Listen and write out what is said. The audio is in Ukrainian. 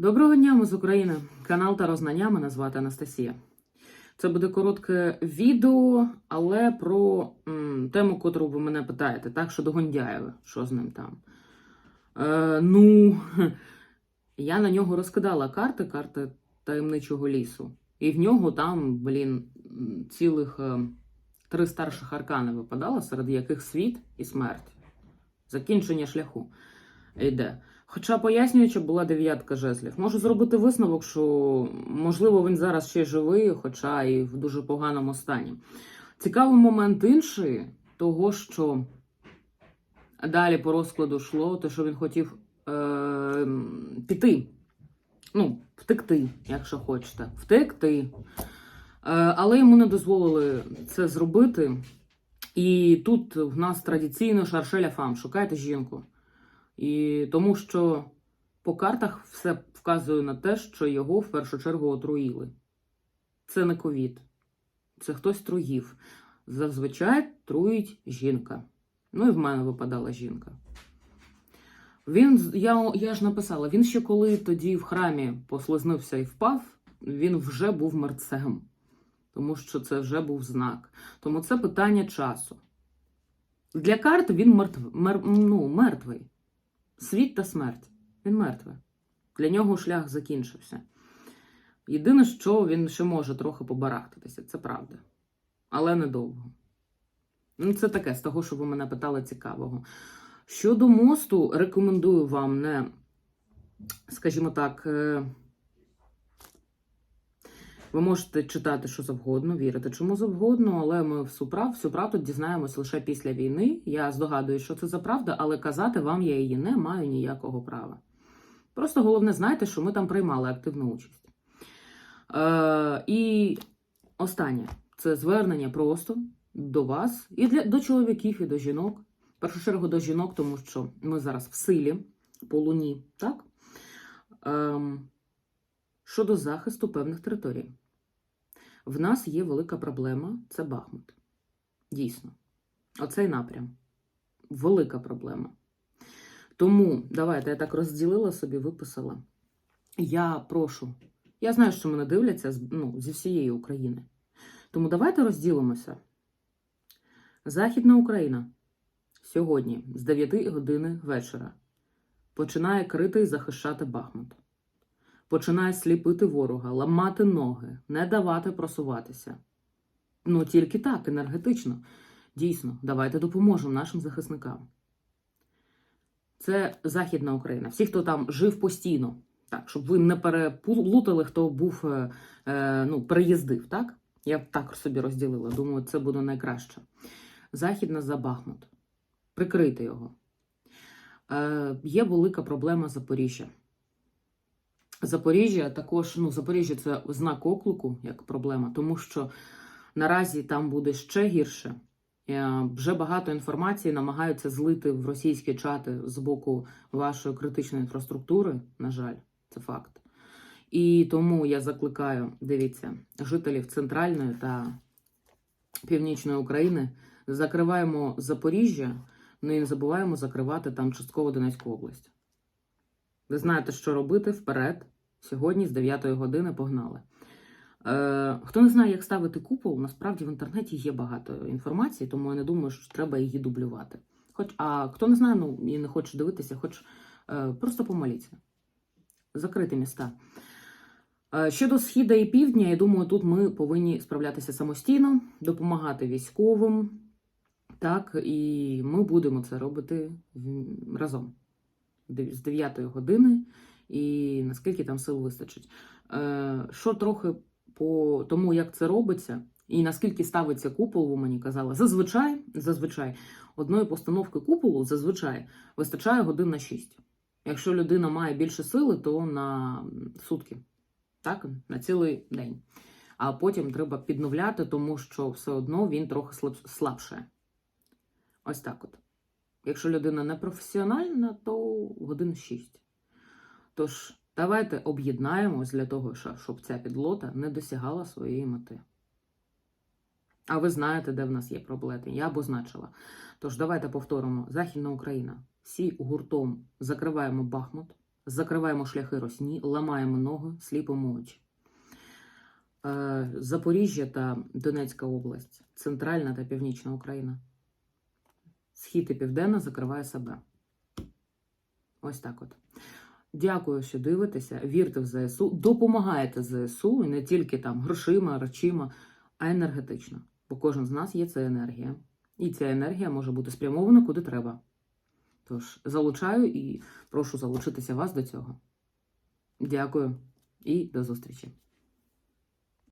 Доброго дня, ми з України. Канал та Рознання. Мене звати Анастасія. Це буде коротке відео, але про м, тему, котру ви мене питаєте, так, щодо Гондяєва, що з ним там. Е, ну, я на нього розкидала карти, карти таємничого лісу. І в нього там, блін, цілих е, три старших аркани випадало, серед яких світ і смерть. Закінчення шляху йде. Хоча пояснюючи, була дев'ятка жезлів. Можу зробити висновок, що можливо він зараз ще живий, хоча і в дуже поганому стані. Цікавий момент інший, того, що далі по розкладу йшло, те, що він хотів е- піти. Ну, втекти, якщо хочете. Втекти. Е- але йому не дозволили це зробити. І тут в нас традиційно шаршеля фам. Шукайте жінку. І тому що по картах все вказує на те, що його в першу чергу отруїли. Це не ковід, це хтось труїв. Зазвичай труїть жінка. Ну і в мене випадала жінка. Він, я, я ж написала, він ще коли тоді в храмі послизнувся і впав, він вже був мерцем. Тому що це вже був знак. Тому це питання часу. Для карт він мертв, мер, ну, мертвий. Світ та смерть. Він мертвий. Для нього шлях закінчився. Єдине, що він ще може трохи побарахтатися, це правда. Але недовго. Ну, це таке, з того, що ви мене питали цікавого. Щодо мосту, рекомендую вам не, скажімо так, е, ви можете читати що завгодно, вірити чому завгодно, але ми всю прав, всю правду дізнаємось лише після війни. Я здогадуюсь, що це за правда, але казати вам я її не маю ніякого права. Просто головне, знайте, що ми там приймали активну участь. Е, і останнє це звернення просто до вас і для, до чоловіків, і до жінок. В першу чергу до жінок, тому що ми зараз в силі по луні, так? Щодо захисту певних територій. В нас є велика проблема це Бахмут. Дійсно. Оцей напрям. Велика проблема. Тому давайте я так розділила собі, виписала. Я прошу. Я знаю, що мене дивляться ну, зі всієї України. Тому давайте розділимося. Західна Україна сьогодні з 9 години вечора починає крити і захищати Бахмут починає сліпити ворога, ламати ноги, не давати просуватися. Ну, тільки так, енергетично. Дійсно, давайте допоможемо нашим захисникам. Це Західна Україна. Всі, хто там жив постійно, так, щоб ви не переплутали, хто був, е, е, ну, переїздив, так? Я так собі розділила. Думаю, це буде найкраще. Західна за Бахмут. Прикрити його. Е, є велика проблема Запоріжжя. Запоріжжя також, ну, Запоріжжя це знак оклику, як проблема, тому що наразі там буде ще гірше. Е, Вже багато інформації намагаються злити в російські чати з боку вашої критичної інфраструктури. На жаль, це факт. І тому я закликаю, дивіться, жителів центральної та північної України закриваємо Запоріжжя, ну і не забуваємо закривати там частково Донецьку область. Ви знаєте, що робити вперед. Сьогодні з 9 години погнали. Е, хто не знає, як ставити купол, насправді в інтернеті є багато інформації, тому я не думаю, що треба її дублювати. Хоч, а хто не знає, ну і не хоче дивитися, хоч е, просто помоліться. Закрити міста. Е, щодо східа і півдня, я думаю, тут ми повинні справлятися самостійно, допомагати військовим. Так, і ми будемо це робити разом з 9 години, і наскільки там сил вистачить. Е, що трохи по тому, як це робиться, і наскільки ставиться купол, ви мені казали, зазвичай, зазвичай одної постановки куполу зазвичай вистачає годин на 6. Якщо людина має більше сили, то на сутки, так, на цілий день. А потім треба підновляти, тому що все одно він трохи слабше. Ось так от. Якщо людина не професіональна, то годин 6. Тож, давайте об'єднаємось для того, щоб ця підлота не досягала своєї мети. А ви знаєте, де в нас є проблеми. Я обозначила. Тож, давайте повторимо: Західна Україна. Всі гуртом закриваємо Бахмут, закриваємо шляхи росні, ламаємо ноги, сліпимо очі. Е, Запоріжжя та Донецька область, Центральна та Північна Україна. Схід і Південна закриває себе. Ось так от. Дякую, що дивитеся. Вірте в ЗСУ, допомагаєте ЗСУ і не тільки там грошима, речима, а енергетично. Бо кожен з нас є це енергія. І ця енергія може бути спрямована куди треба. Тож залучаю і прошу залучитися вас до цього. Дякую і до зустрічі.